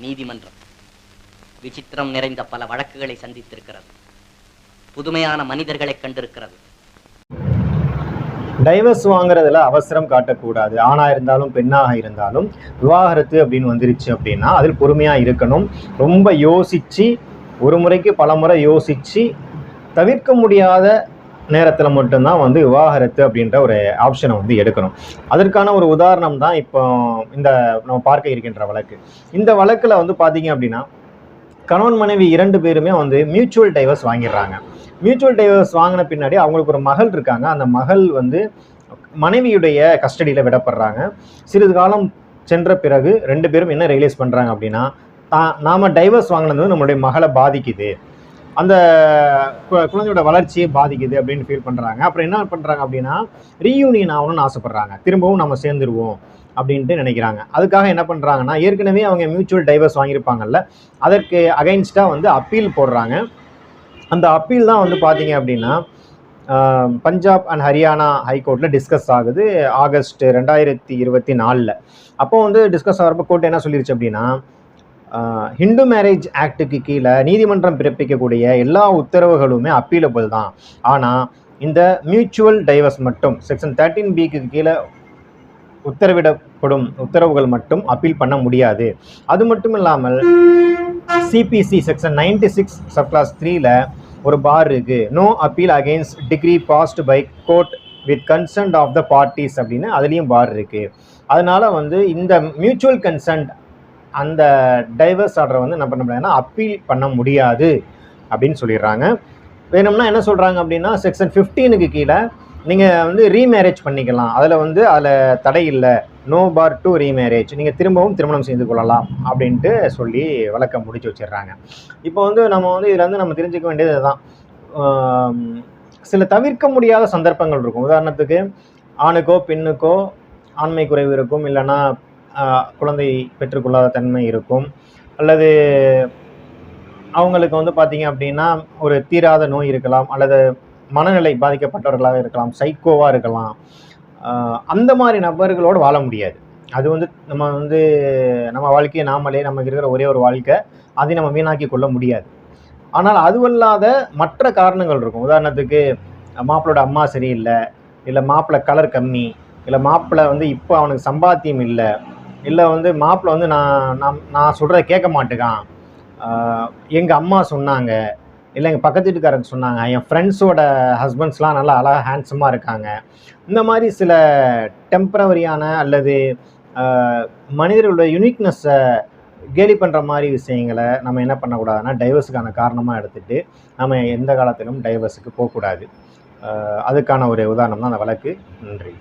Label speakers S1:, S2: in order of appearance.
S1: நீதிமன்றம். விசித்திரம் நிறைந்த பல வழக்குகளை சந்தித்திருக்கிறது. புதுமையான மனிதர்களை கண்டிருக்கிறது.
S2: டைவர்ஸ் வாங்குறதுல அவசரம் காட்டக்கூடாது. ஆணாக இருந்தாலும் பெண்ணாக இருந்தாலும் விவாகரத்து அப்படின்னு வந்துருச்சு அப்படின்னா அதில் பொறுமையாக இருக்கணும். ரொம்ப யோசித்து ஒரு முறைக்கு பல முறை யோசித்து தவிர்க்க முடியாத நேரத்தில் மட்டும்தான் வந்து விவாகரத்து அப்படின்ற ஒரு ஆப்ஷனை வந்து எடுக்கணும். அதற்கான ஒரு உதாரணம் தான் இப்போ இந்த நம்ம பார்க்க இருக்கின்ற வழக்கு. இந்த வழக்கில் வந்து பார்த்தீங்க அப்படின்னா கணவன் மனைவி இரண்டு பேருமே வந்து மியூச்சுவல் டைவர்ஸ் வாங்கிடுறாங்க. மியூச்சுவல் டைவர்ஸ் வாங்கின பின்னாடி அவங்களுக்கு ஒரு மகள் இருக்காங்க. அந்த மகள் வந்து மனைவியுடைய கஸ்டடியில் விடப்படுறாங்க. சிறிது காலம் சென்ற பிறகு ரெண்டு பேரும் என்ன ரியலைஸ் பண்ணுறாங்க அப்படின்னா தான் நாம் டைவர்ஸ் வாங்கினது நம்மளுடைய மகளை பாதிக்குது. அந்த குழந்தையோட வளர்ச்சியை பாதிக்குது அப்படின்னு ஃபீல் பண்ணுறாங்க அப்புறம் என்ன பண்ணுறாங்க அப்படின்னா ரீயூனியன் ஆகணும்னு ஆசைப்பட்றாங்க. திரும்பவும் நம்ம சேர்ந்துருவோம் அப்படின்ட்டு நினைக்கிறாங்க. அதுக்காக என்ன பண்ணுறாங்கன்னா ஏற்கனவே அவங்க மியூச்சுவல் டைவர்ஸ் வாங்கியிருப்பாங்கல்ல அதற்கு அகைன்ஸ்டாக வந்து அப்பீல் போடுறாங்க. அந்த அப்பீல் தான் வந்து பார்த்தீங்க அப்படின்னா பஞ்சாப் அண்ட் ஹரியானா ஹைகோர்ட்டில் டிஸ்கஸ் ஆகுது. ஆகஸ்ட் ரெண்டாயிரத்தி இருபத்தி நாலில். அப்போ வந்து டிஸ்கஸ் ஆகிறப்ப கோர்ட் என்ன சொல்லிருச்சு அப்படின்னா ஹிந்து மேரேஜ் ஆக்டுக்கு கீழே நீதிமன்றம் பிறப்பிக்கக்கூடிய எல்லா உத்தரவுகளுமே அப்பீலபிள் தான். ஆனால் இந்த மியூச்சுவல் டைவர்ஸ் மட்டும் செக்ஷன் தேர்ட்டீன் பிக்கு கீழே உத்தரவிடப்படும் உத்தரவுகள் மட்டும் அப்பீல் பண்ண முடியாது. அது மட்டும் இல்லாமல் CPC section ninety six subclause த்ரீல ஒரு பார் இருக்கு. No appeal against decree passed by court with consent of the parties அப்படின்னு அதுலேயும் பார் இருக்கு. அதனால வந்து இந்த மியூச்சுவல் கன்சன்ட் அந்த டைவர்ஸ் ஆர்டரை வந்து என்ன பண்ண முடியாதுன்னா அப்பீல் பண்ண முடியாது அப்படின்னு சொல்லிடுறாங்க. வேணும்னா என்ன சொல்கிறாங்க அப்படின்னா செக்ஷன் ஃபிஃப்டீனுக்கு கீழே நீங்கள் வந்து ரீமேரேஜ் பண்ணிக்கலாம். அதில் வந்து அதில் தடை இல்லை. நோ பார் டு ரீமேரேஜ் நீங்கள் திரும்பவும் திருமணம் செய்து கொள்ளலாம் அப்படின்ட்டு சொல்லி வழக்கம் முடிச்சு வச்சிடுறாங்க. இப்போ வந்து நம்ம வந்து இதில் வந்து நம்ம தெரிஞ்சுக்க வேண்டியது இதுதான். சில தவிர்க்க முடியாத சந்தர்ப்பங்கள் இருக்கும். உதாரணத்துக்கு ஆணுக்கோ பெண்ணுக்கோ ஆண்மை குறைவு இருக்கும். இல்லைன்னா குழந்தை பெற்றுக்கொள்ளாத தன்மை இருக்கும். அல்லது அவங்களுக்கு வந்து பார்த்தீங்க அப்படின்னா ஒரு தீராத நோய் இருக்கலாம் அல்லது மனநிலை பாதிக்கப்பட்டவர்களாக இருக்கலாம் சைக்கோவாக இருக்கலாம். அந்த மாதிரி நபர்களோடு வாழ முடியாது. அது வந்து நம்ம வந்து நம்ம வாழ்க்கையை நாமளே நமக்கு இருக்கிற ஒரே ஒரு வாழ்க்கை அதை நம்ம வீணாக்கி கொள்ள முடியாது. ஆனால் அதுவல்லாத மற்ற காரணங்கள் இருக்கும். உதாரணத்துக்கு மாப்பிளோட அம்மா சரியில்லை இல்லை மாப்பிள்ளை கலர் கம்மி இல்லை மாப்பிள்ளை வந்து இப்போ அவனுக்கு சம்பாத்தியம் இல்லை இல்லை வந்து மாப்பிள்ளை வந்து நான் நான் நான் சொல்கிறத கேட்க மாட்டேக்கான். எங்கள் அம்மா சொன்னாங்க. இல்லை எங்கள் பக்கத்து வீட்டுக்காரங்க சொன்னாங்க. என் ஃப்ரெண்ட்ஸோட ஹஸ்பண்ட்ஸ்லாம் நல்லா அழகாக ஹேண்ட்ஸமாக இருக்காங்க. இந்த மாதிரி சில டெம்பரவரியான அல்லது ஆஹ், மனிதர்களோட யுனிக்னஸை கேலி பண்ணுற மாதிரி விஷயங்களை நம்ம என்ன பண்ணக்கூடாதுன்னா டைவர்ஸுக்கான காரணமாக எடுத்துகிட்டு நம்ம எந்த காலத்திலும் டைவர்ஸுக்கு போகக்கூடாது. அதுக்கான ஒரு உதாரணம் தான் அந்த வழக்கு. நன்றி.